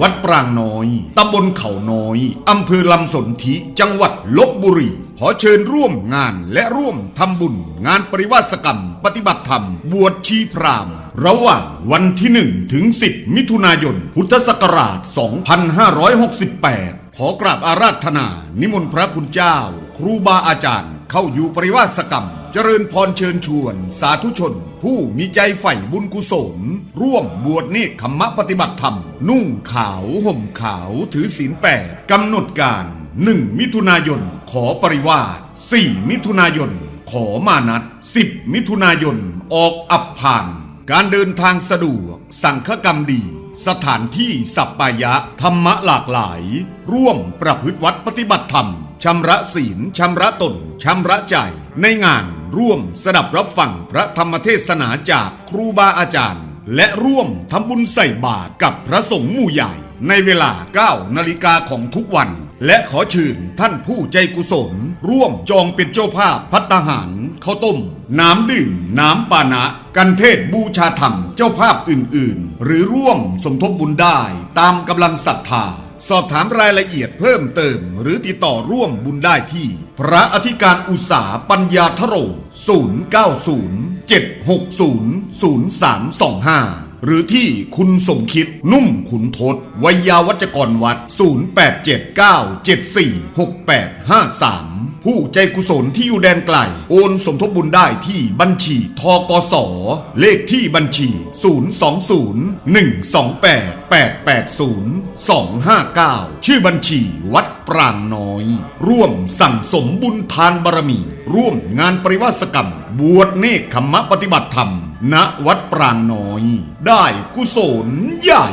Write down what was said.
วัดปรางน้อย ตำบลเขาน้อย อำเภอลำสนธิ จังหวัดลบบุรี ขอเชิญร่วมงานและร่วมทำบุญ งานปริวาสกรรม ปฏิบัติธรรม บวชชีพรามระหว่างวันที่ 1 ถึง 10 มิถุนายน พุทธศักราช 2568 ขอกราบอาราธนา นิมนต์พระคุณเจ้า ครูบาอาจารย์ เข้าอยู่ปริวาสกรรม เจริญพรเชิญชวน สาธุชน ผู้มีใจใฝ่บุญกุศล ร่วมบวชเนคขมมะปฏิบัติธรรม นุ่งขาวห่มขาวถือศีลแปดกำหนดการ 1 มิถุนายน ขอปริวาส 4 มิถุนายน ขอมานัด 10 มิถุนายน ออกอับผ่าน การเดินทางสะดวก สังฆกรรมดี สถานที่สัปปายะธรรมะหลากหลาย ร่วมประพฤติวัดปฏิบัติธรรมชำระศีลชำระตนชำระใจในงาน ร่วมสดับรับฟังพระธรรมเทศนาจากครูบาอาจารย์ และร่วมทำบุญใส่บาตรกับพระสงฆ์หมู่ใหญ่ ในเวลา 9 นาฬิกาของทุกวัน และขอเชิญท่านผู้ใจกุศล ร่วมจองเป็นเจ้าภาพพัตตาหารข้าวต้ม น้ำดื่ม น้ำปานะ กันเทศบูชาธรรมเจ้าภาพอื่น ๆ หรือร่วมสมทบบุญได้ตามกำลังศรัทธา สอบถามรายละเอียดเพิ่มเติม หรือติดต่อร่วมบุญได้ที่ พระอธิการอุตสาปัญญาทโร 090 760 0325 หรือที่คุณสมคิดนุ่มขุนทศวิยยาวัจกรวัด 0879746853 ผู้ใจกุศลที่อยู่แดนไกล โอนสมทบบุญได้ที่บัญชีทกสเลขที่บัญชี 020-128-880-259 ชื่อบัญชีวัดปรางน้อย ร่วมสั่งสมบุญทานบารมี ร่วมงานปริวาสกรรม บวชเนคขมมะปฏิบัติธรรม ณวัดปรางน้อย ได้กุศลใหญ่